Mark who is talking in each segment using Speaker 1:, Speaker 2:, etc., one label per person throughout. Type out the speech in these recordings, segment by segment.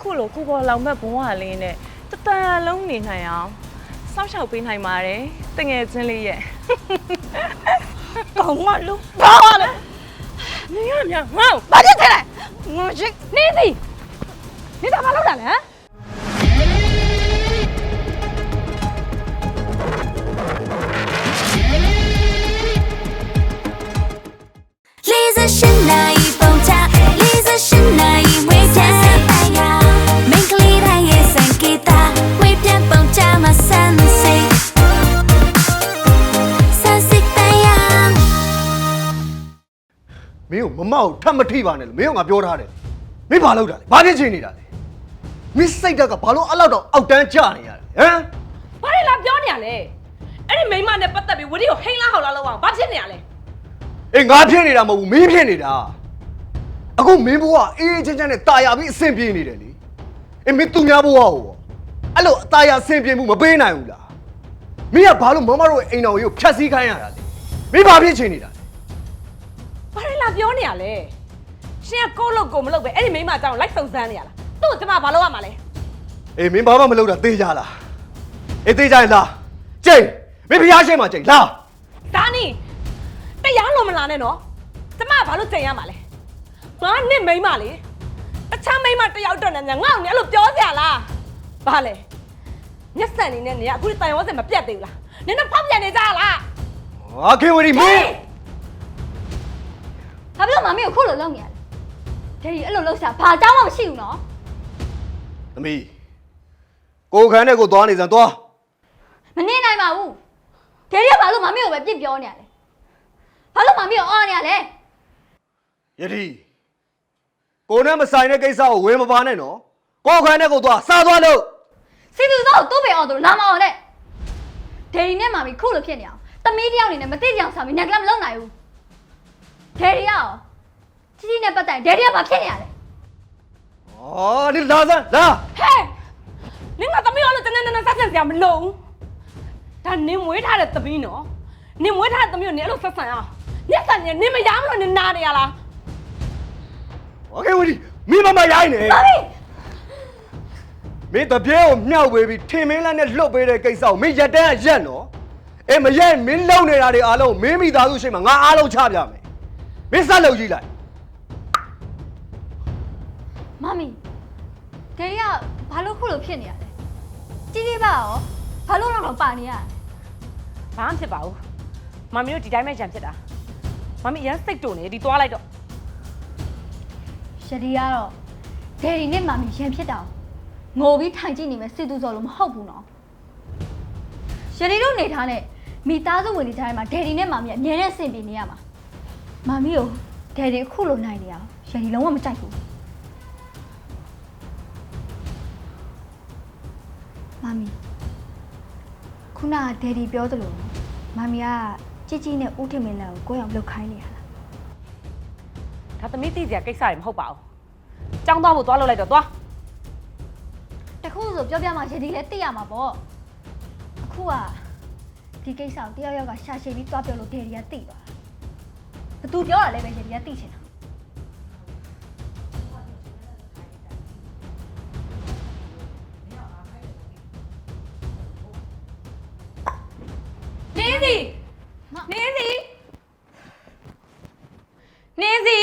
Speaker 1: အခုလိုကိုပေါ်လောင်ဘက်ဘဝလေးနဲ့တတန်လုံးနေနိုင်အောင်စောင့်ရှောက်ပေးနိုင်ပါတယ်တငယ်ချင်းလေးရဲ့
Speaker 2: ကောင်းမလို့ဘာလဲ
Speaker 1: နေရမြငေါ့
Speaker 2: ဘာဖြစ်ခဲ့လဲငါရှိနေစီနေတော့မလုပ်တာလဲဟမ်
Speaker 3: ကိုမမော
Speaker 4: က်ထပ်မထိပါနဲ့လို့မင်းကငါပြောထားတယ်မင်းဘာလုပ်တာလဲဘာဖြစ်ချင်နေတာလဲမင်းစိတ်ဓာတ်ကဘာလို့အဲ့လောက်တော့အောက်တန်းကျနေရလဲဟမ်
Speaker 2: ဘာလဲလာပြောနေရလဲအဲ့ဒီမိန်းမနဲ့ပတ်သက်ပြီးဝရီကိုဟိန်းလားဟောက်လားလောက်အောင်ဘာဖြစ်နေရလဲ
Speaker 4: အေးငါဖြစ်နေတာမဟုတ်ဘူးမင်းဖြစ်နေတာအခုမင်းဘဝအေးအေးချမ်းချမ်းနဲ့ตายရပြီးအဆင်ပြေနေတယ်လေအေးမင်းသူများဘဝကိုရောအဲ့လိုအตายရအဆင်ပြေမှုမပေးနိုင်ဘူးလားမင်းကဘာလို့မမတို့ရဲ့အိမ်တော်ကြီးကိုဖျက်ဆီးခိုင်းရတာလဲမင်းဘာဖြစ်ချင်နေတာလဲ
Speaker 2: ဘာလဲလာ ပြောနေရလဲရှင်ကကိုယ့်လို့ကိုယ်မလုပ်ပဲအဲ့ဒီမိန်းမအကြောင်းလိုက်စုံစမ်းနေရလားသူ့ကိုကျမဘာလုပ်ရမှာလဲ
Speaker 4: အေးမင်းဘာမှမလုပ်တာသိကြလားအေးသိကြရင်လားကြိတ်မင်းဖျားရှိမှကြိတ်လား
Speaker 2: ဒါနီတရားလုံးမလာနဲ့နော်ကျမကဘာလို့ကြင်ရမှာလဲငါနဲ့မိန်းမလေတခြားမိန်းမတစ်ယောက်တော့နဲ့ငါ့ကိုလည်းအဲ့လိုပြောစရာလားဘာလဲမျက်စံနေနဲ့နေကအခုတိုင်ဝတ်စင်မပြတ်သေးဘူးလားနင်တို့ဖောက်ပြန်နေကြလား
Speaker 4: ဟာခင်ဝရီမင်း
Speaker 5: ဘာဖြစ်လို့မမီးကိုခုလိုလုပ်နေရလဲဒယ်ဒီအဲ့လိုလုပ်စားဘာအကြောင်းမှမရှိဘူးနော်
Speaker 4: သမီးကိုခန်းနဲ့ကိုသွားနေစမ်းသွား
Speaker 5: မနေနိုင်ပါဘူးဒယ်ဒီကဘာလို့မမီးကိုပဲပြစ်ပြောနေရလဲဘာလို့မမီးကိုအော်နေရလဲ
Speaker 4: ယတိကိုနဲ့မဆိုင်တဲ့ကိစ္စကိုဝင်မပါနဲ့နော်ကိုခန်းနဲ့ကိုသွားစားသွားလို့
Speaker 5: စီသူသောကိုသူ့ပဲအော်သူလာမအောင်နဲ့ဒယ်ဒီနဲ့မမီးခုလိုဖြစ်နေအောင်တမီးတယောက်အနေနဲ့မသိကြအောင်ဆောင်ပြီးနက်ကလမလုပ်နိုင်ဘူး ဒယ်ဒီကရောချီချီနဲ့ပတ်တိုင်ဒယ်ဒီကဘာဖြစ်နေရလဲ
Speaker 4: အော်ဒီလာစမ်းလာ
Speaker 2: ဟဲ့နင်ကသမီးရောလို့တနေ့နေ့ဆက်ဆက်စရာမလိုဘူးဒါနင်မွေးထားတဲ့သမီးနော်နင်မွေးထားတဲ့သမီးကိုနင်အဲ့လိုဆက်ဆံအောင်မျက်စံနေနင်မရမလို့နင်နာနေရလား
Speaker 4: โอเคဝရီမိမမရိုင်းနေ
Speaker 5: မမီး
Speaker 4: မင်းတပြဲကိုမြှောက်ပေးပြီးထင်မင်းလက်နဲ့လှုပ်ပေးတဲ့ကိစ္စကိုမင်းရက်တန်းကရက်နော်အေးမရက်မင်းလုံနေတာတွေအားလုံးမင်းမိသားစုရှိမှငါအားလုံးချပြမယ် မင်းစက်လုပ်ကြည့်လိုက်
Speaker 5: မမီးဒယ်ဒီကဘာလို့ခုလိုဖြစ်နေရလဲကြီးကြီးပါရောဘာလို့တော့ပါနေရလဲ
Speaker 2: ဘာမှဖြစ်ပါဘူးမမီတို့ဒီတိုင်းပဲကြံဖြစ်တာမမီအရင်စိတ်တုန်နေဒီသွားလိုက်တော့
Speaker 5: ရှဒီကတော့ဒယ်ဒီနဲ့မမီရန်ဖြစ်တာကိုငိုပြီးထိုင်ကြည့်နေမယ်စစ်သူစော်လို့မဟုတ်ဘူးနော်ရှဒီတို့နေထားတဲ့မိသားစုဝင်တွေကြားထဲမှာဒယ်ဒီနဲ့မမီကအမြဲတမ်းဆင်ပြေနေရမှာ မမီကိုဒယ်ဒီအခုလိုနိုင်နေရအောင်ရှဒီလုံးဝမကြိုက်ဘူးမမီခုနကဒယ်ဒီပြောသလိုမမီကជីជីနဲ့ဦးထင်မင်းလန်ကိုကိုယ်အောင်လှုပ်ခိုင်းနေရလား
Speaker 2: ဒါသမီးသိစရာကိစ္စတွေမဟုတ်ပါဘူးចောင်းသွားဖို့သွားလို့လိုက်တော့သွား
Speaker 5: တခုဆိုပြောပြမှရည်ဒီလည်းသိရမှာပေါ့အခုကဒီကိစ္စကိုတယောက်ယောက်ကရှာရှည်ပြီးသွားပြောလို့ဒယ်ရီကသိသွား ဘသူပြောတာလဲပဲရည်ဒီကသိချင်တာ
Speaker 2: နင်းစီနင်းစီနင်းစီ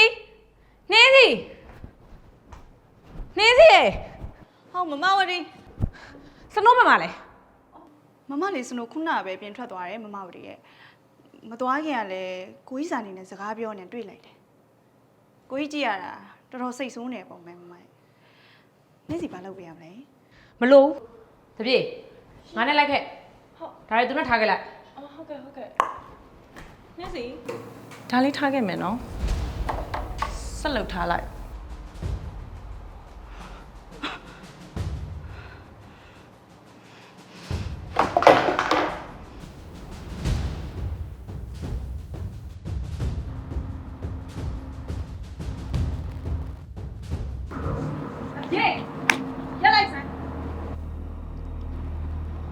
Speaker 2: နင်းစီနင်းစီ
Speaker 1: ဟောမမဝရီ
Speaker 2: စနိုးမမလဲ
Speaker 1: မမလေးစနိုခုနကပဲပြင်ထွက်သွားတယ်မမဝရီရဲ့ မသွားခင်ကလည်းကိုကြီးစာနေနဲ့စကားပြောနေတွေ့လိုက်တယ်ကိုကြီးကြည့်ရတာတော်တော်စိတ်ဆိုးနေပုံပဲမမရဲ့နေ့စီဘာလုပ်ပေးရမလဲ
Speaker 2: မလို့တပြေငါနဲ့လိုက်ခဲ့ဟုတ်ဒါရီသူနဲ့ထားခဲ့လိုက်
Speaker 1: အော်ဟုတ်ကဲ့ဟုတ်ကဲ့ညစီဒါလေးထားခဲ့မယ်နော်ဆက်လုပ်ထားလိုက်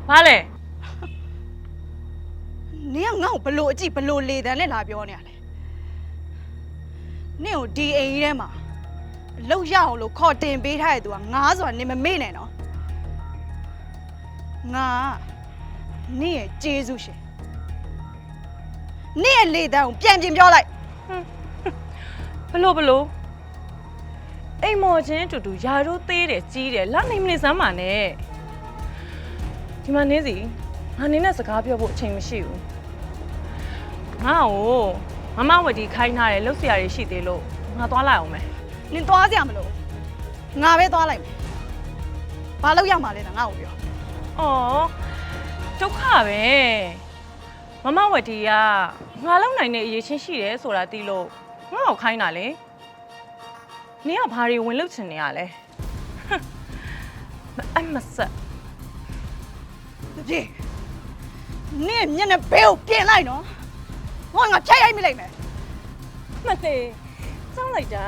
Speaker 1: ဘာလဲ
Speaker 6: နင်ကငါ့ကိုဘလို့အကြည့်ဘလို့လေတန်းနဲ့လာပြောနေရလဲနင့်ကိုဒီအိမ်ကြီးထဲမှာ
Speaker 1: အလောက်ရအောင်လို့ခေါ်တင်ပေးထားတဲ့သူကငါဆိုတာနင်မမေ့နဲ့နော်ငါနင့်ရဲ့ကျေးဇူးရှင်နင့်ရဲ့လေတန်းကိုပြန်ပြင်ပြောလိုက်
Speaker 7: ဘလို့ဘလို့အိမ်မော်ချင်းအတူတူယာတို့သေးတယ်ကြီးတယ်လာနိုင်မနေစမ်းပါနဲ့ ဒီမှာနေစီငါနေနဲ့စကားပြောဖို့အချိန်မရှိဘူးငါ့ကိုမမဝတီခိုင်းထားတယ်လှုပ်ရှားရရှိသေးလို့ငါသွားလိုက်အောင်မယ်
Speaker 1: နင်သွားစရာမလိုငါပဲသွားလိုက်မယ်ဘာလို့ရမှာလဲငါ့ကိုပြော။
Speaker 7: အော်ဒုက္ခပဲ။မမဝတီကငါလုံနိုင်တဲ့အရေးချင်းရှိတယ်ဆိုတာသိလို့ငါ့ကိုခိုင်းတာလေ။နင်ကဘာတွေဝင်လုပ်ချင်နေရလဲ။မအမဆက်
Speaker 1: တပြေနင့်မျက်နှာဘဲကိုပြင်လိုက်နော်ဟောငါဖြတ်ရိုက်မိလိုက်မယ်
Speaker 7: မသေးစောင်းလိုက်တာ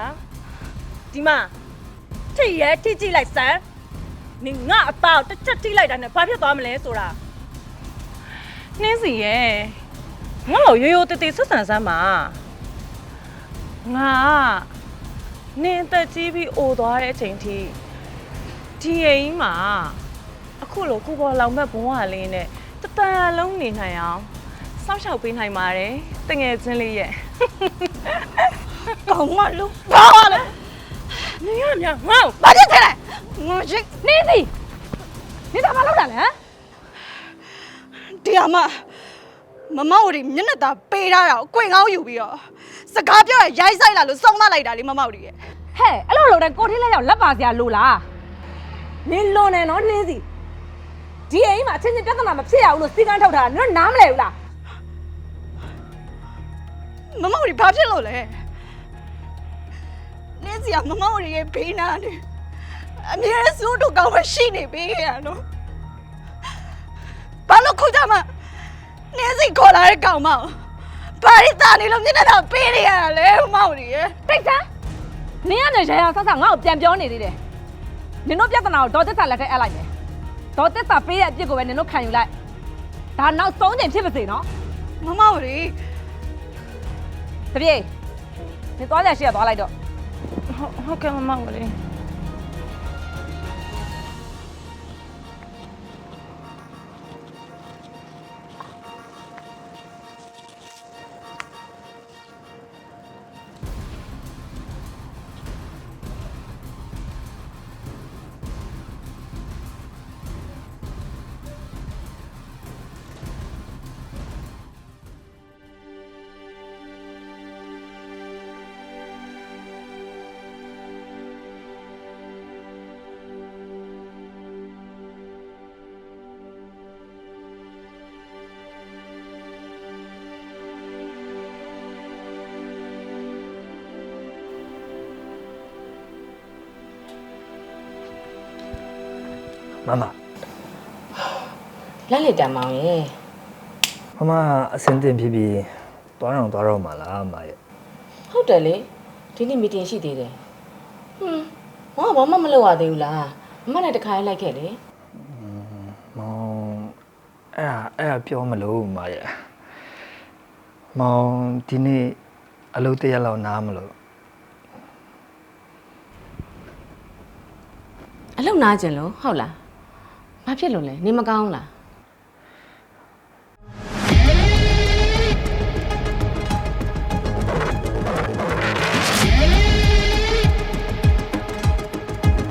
Speaker 7: ဒီမှာထိရဲထိကြည့်လိုက်စမ်းနင်ငါအသားကိုတစ်ချက်ထိလိုက်တာနဲ့ဘာဖြစ်သွားမလဲဆိုတာနှင်းစီရဲ့ငါ့ကိုရိုးရိုးတည်တည်ဆက်ဆံစမ်းပါငါနင်အသက်ကြီးပြီးအိုသွားတဲ့အချိန်ထိဒီအိမ်မှာ အခုလိုကုပေါ်လောင်ဘက်ဘဝလေးနဲ့တတန်လုံးနေနိုင်အောင်စောင့်ရှောက်ပေးနိုင်ပါတယ်တငယ်ချင်းလေးရဲ့
Speaker 1: ကောင်းမလို့ဘာလဲ
Speaker 7: နင်ရမြငေါ့
Speaker 1: ဘာဖြစ်တယ်လဲငါရှိ
Speaker 7: နေစီနေတော့မလုပ်တာလဲ
Speaker 1: ဒီအမမမတို့ဒီမျက်နှာသာပေးထားတာကိုကွင်ကောင်းယူပြီးတော့စကားပြောရရိုက်ဆိုင်လာလို့စောင်းမလိုက်တာလေမမတို့ရဲ့
Speaker 7: ဟဲ့အဲ့လိုလုပ်တဲ့ကိုထင်းလက်ရောက်လက်ပါစရာလိုလားနင်လွန်နေနော်နှင်းစီ ဒီအိမ်မှာအချင်းချင်းပြဿနာမဖြစ်ရဘူးလို့စီကန်းထုတ်ထားတာနင်တို့နားမလဲဘူးလား
Speaker 1: မမတို့ဘာဖြစ်လို့လဲနင်းစီကမမတို့ရဲ့ဘေးနာနေအမြဲစိုးတို့ကောင်းမရှိနေပေးခဲ့ရနော်ဘာလို့ခုကြမှာနင်းစီခေါ်လာတဲ့ကောင်မအောင်ဘာရီတာနေလို့မျက်နှာသာပေးနေရတာလဲမမတို့ရဲ့
Speaker 7: တိတ်ဆန်းနင်ကနေရရဆဆငါ့ကိုပြန်ပြောနေသေးတယ်နင်တို့ပြဿနာကိုဒေါ်တက်စာလက်ထက်အပ်လိုက်မယ် ဒေါ်တက်စာပေးတဲ့အပြစ်ကိုပဲနင်တို့ခံယူလိုက်ဒါနောက်ဆုံးချိန်ဖြစ်ပါစေနော်
Speaker 1: မမတို့
Speaker 7: တပြေနင်သွားကြရှိရသွားလိုက်တော့ဟုတ်ကဲ့မမကလေး
Speaker 8: မမ
Speaker 9: လက်လက်တံမောင်ရဲ့
Speaker 8: မမအစင်တင်ဖြစ်ပြီးသွားတော့သွားတော့မှာလားမရဲ့
Speaker 9: ဟုတ်တယ်လေဒီနေ့မီတင်ရှိသေးတယ်ဟွန်းဘာမှမလုပ်ရသေးဘူးလားမမလည်းတခါလေးလိုက်ခဲ့လေ
Speaker 8: မောင်အဲ့ဒါအဲ့ဒါပြောမလို့မရဲ့မောင်ဒီနေ့အလုပ်တစ်ရက်လောက်နားမလို့
Speaker 9: အလုံနာကျင်လို့ဟုတ်လား ဘာဖြစ်လို့လဲနေမကောင်းလား